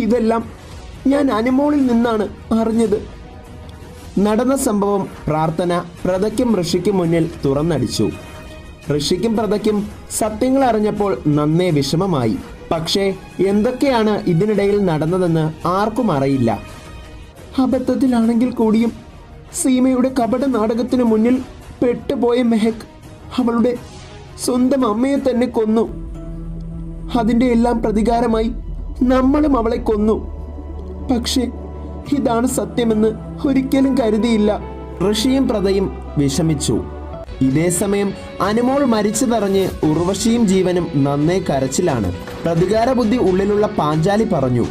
ഇതെല്ലാം ഞാൻ അനുമോളിൽ നിന്നാണ് അറിഞ്ഞത്. നടന്ന സംഭവം പ്രാർത്ഥന പ്രതയ്ക്കും ഋഷിക്കും മുന്നിൽ തുറന്നടിച്ചു. ഋഷിക്കും പ്രതയ്ക്കും സത്യങ്ങൾ അറിഞ്ഞപ്പോൾ നന്നേ വിഷമമായി. പക്ഷേ എന്തൊക്കെയാണ് ഇതിനിടയിൽ നടന്നതെന്ന് ആർക്കും അറിയില്ല. അബദ്ധത്തിലാണെങ്കിൽ കൂടിയും സീമയുടെ കപട നാടകത്തിനു മുന്നിൽ പെട്ടുപോയ മെഹക് അവളുടെ സ്വന്തം അമ്മയെ തന്നെ കൊന്നു. അതിന്റെ എല്ലാം പ്രതികാരമായി നമ്മളും അവളെ കൊന്നു. പക്ഷെ ഇതാണ് സത്യമെന്ന് ഒരിക്കലും കരുതിയില്ല. ഋഷിയും പ്രതയും വിഷമിച്ചു. ഇതേ സമയം അനുമോൾ മരിച്ചതറിഞ്ഞ് ഉർവശിയും ജീവനും നന്നേ കരച്ചിലാണ്. പ്രതികാര ബുദ്ധി ഉള്ളിലുള്ള പാഞ്ചാലി പറഞ്ഞു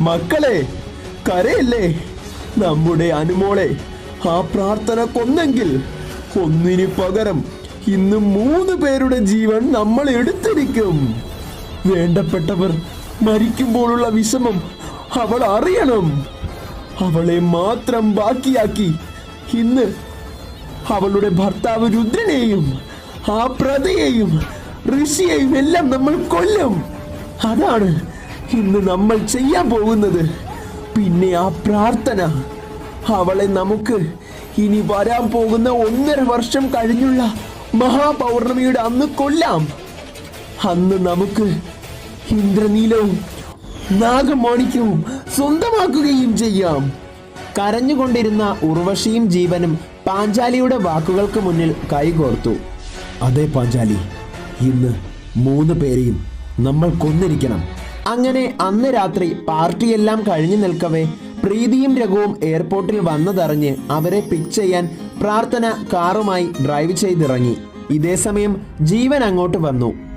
മക്കളെ കരയല്ലേ? നമ്മുടെ അനുമോളെ ആ പ്രാർത്ഥന കൊന്നെങ്കിൽ ഒന്നിനു പകരം ഇന്ന് മൂന്ന് പേരുടെ ജീവൻ നമ്മൾ എടുത്തിരിക്കും. വേണ്ടപ്പെട്ടവർ മരിക്കുമ്പോഴുള്ള വിഷമം അവൾ അറിയണം. അവളെ മാത്രം ബാക്കിയാക്കി ഇന്ന് അവളുടെ ഭർത്താവ് രുദ്രനെയും ആ പ്രതയെയും ഋഷിയെയും എല്ലാം നമ്മൾ കൊല്ലും. അതാണ് ഇന്ന് നമ്മൾ ചെയ്യാൻ പോകുന്നത്. പിന്നെ ആ പ്രാർത്ഥന. അവളെ നമുക്ക് ഇനി വരാൻ പോകുന്ന ഒന്നര വർഷം കഴിഞ്ഞുള്ള മഹാപൗർണമിയുടെ അന്ന് കൊല്ലാം. അന്ന് നമുക്ക് ഇന്ദ്രനീലവും നാഗമാണിക്യവും സ്വന്തമാക്കുകയും ചെയ്യാം. കരഞ്ഞുകൊണ്ടിരുന്ന ഉർവശിയും ജീവനും പാഞ്ചാലിയുടെ വാക്കുകൾക്ക് മുന്നിൽ കൈകോർത്തു. അതെ പാഞ്ചാലി ഇന്ന് മൂന്ന് പേരെയും നമ്മൾ കൊന്നിരിക്കണം. അങ്ങനെ അന്ന് രാത്രി പാർട്ടിയെല്ലാം കഴിഞ്ഞു നിൽക്കവേ പ്രീതിയും രഘുവും എയർപോർട്ടിൽ വന്നതറിഞ്ഞ് അവരെ പിക്ക് ചെയ്യാൻ പ്രാർത്ഥന കാറുമായി ഡ്രൈവ് ചെയ്തിറങ്ങി. ഇതേ സമയം ജീവൻ അങ്ങോട്ട് വന്നു.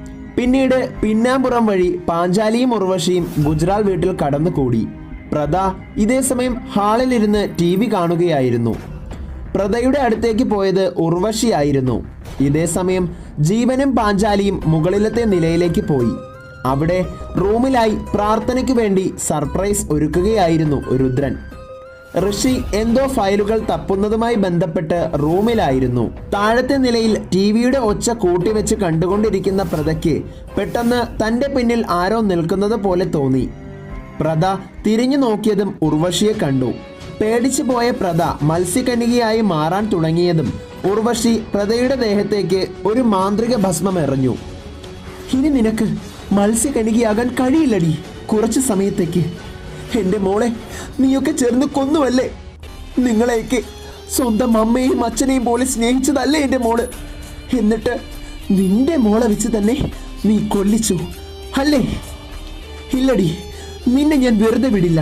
പിന്നീട് പിന്നാമ്പുറം വഴി പാഞ്ചാലിയും ഉർവശിയും ഗുജറാൾ വീട്ടിൽ കടന്നുകൂടി. പ്രദ ഇതേസമയം ഹാളിലിരുന്ന് ടി വി കാണുകയായിരുന്നു. പ്രദയുടെ അടുത്തേക്ക് പോയത് ഉർവശിയായിരുന്നു. ഇതേസമയം ജീവനും പാഞ്ചാലിയും മുകളിലത്തെ നിലയിലേക്ക് പോയി. അവിടെ റൂമിലായി പ്രാർത്ഥനയ്ക്ക് വേണ്ടി സർപ്രൈസ് ഒരുക്കുകയായിരുന്നു രുദ്രൻ. ഋഷി എന്തോ ഫയലുകൾ തപ്പുന്നതുമായി ബന്ധപ്പെട്ട് റൂമിലായിരുന്നു. താഴത്തെ നിലയിൽ ടി വിയുടെ ഒച്ച കൂട്ടിവെച്ച് കണ്ടുകൊണ്ടിരിക്കുന്ന പ്രതയ്ക്ക് പെട്ടെന്ന് തന്റെ പിന്നിൽ ആരോ നിൽക്കുന്നത് പോലെ തോന്നി. പ്രത തിരിഞ്ഞു നോക്കിയതും ഉർവശിയെ കണ്ടു. പേടിച്ചു പോയ പ്രത മത്സ്യകന്യകയായി മാറാൻ തുടങ്ങിയതും ഉർവശി പ്രതയുടെ ദേഹത്തേക്ക് ഒരു മാന്ത്രിക ഭസ്മം എറിഞ്ഞു. ഇനി നിനക്ക് മത്സ്യകനികയാകാൻ കഴിയില്ലടി. കുറച്ചു സമയത്തേക്ക് എന്റെ മോളെ നീയൊക്കെ ചേർന്ന് കൊന്നുവല്ലേ? നിങ്ങളെയൊക്കെ സ്വന്തം അമ്മയും അച്ഛനെയും പോലെ സ്നേഹിച്ചതല്ലേ എന്റെ മോൾ. എന്നിട്ട് നിന്റെ മോളെ വെച്ച് തന്നെ നീ കൊല്ലിച്ചു അല്ലേ? ഇല്ലടി നിന്നെ ഞാൻ വെറുതെ വിടില്ല.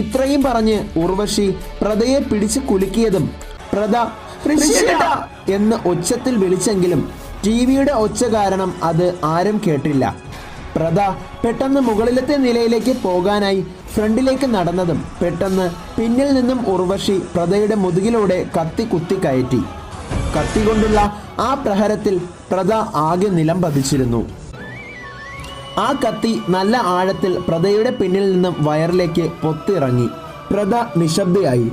ഇത്രയും പറഞ്ഞ് ഉർവശി പ്രതയെ പിടിച്ച് കുലുക്കിയതും പ്രത എന്ന് ഒച്ചത്തിൽ വിളിച്ചെങ്കിലും ടി വിയുടെ ഒച്ച കാരണം അത് ആരും കേട്ടില്ല. പ്രത പെട്ടെന്ന് മുകളിലത്തെ നിലയിലേക്ക് പോകാനായി ഫ്രണ്ടിലേക്ക് നടന്നതും പെട്ടെന്ന് പിന്നിൽ നിന്നും ഉർവശി പ്രദയുടെ മുതുകിലൂടെ കത്തി കുത്തി കയറ്റി കത്തി കൊണ്ടുള്ള ആ പ്രഹരത്തിൽ പ്രദ ആകെ നിലം പതിച്ചിരുന്നു ആ കത്തി നല്ല ആഴത്തിൽ പ്രദയുടെ പിന്നിൽ നിന്നും വയറിലേക്ക് പൊത്തിറങ്ങി പ്രദ നിശബ്ദയായി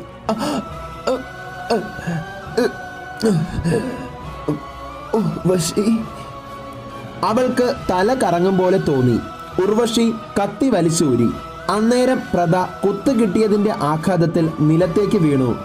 ഉർവശി അവൾക്ക് തല കറങ്ങും പോലെ തോന്നി. ഉർവശി കത്തി വലിച്ചൂരി. അന്നേരം പ്രത കുത്തു കിട്ടിയതിന്റെ ആഘാതത്തിൽ നിലത്തേക്ക് വീണു.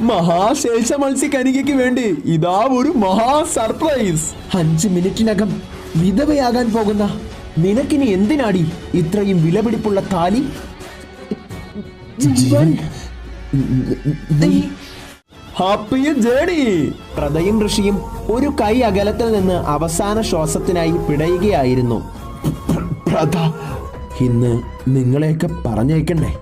മഹാശേഷ മത്സ്യക്കനികയ്ക്ക് വേണ്ടി ഇതാ ഒരു മഹാ സർപ്രൈസ് അഞ്ച് മിനിറ്റിനകം വിധവയാകാൻ പോകുന്ന നിനക്കിനി എന്തിനാടി ഇത്രയും വിലപിടിപ്പുള്ള താലി? ജീവൻ. Happy journey. പ്രതയും ഋഷിയും ഒരു കൈ അകലത്തിൽ നിന്ന് അവസാന ശ്വാസത്തിനായി പിടയുകയായിരുന്നു. ഇന്ന് നിങ്ങളെയൊക്കെ പറഞ്ഞേക്കണ്ടേ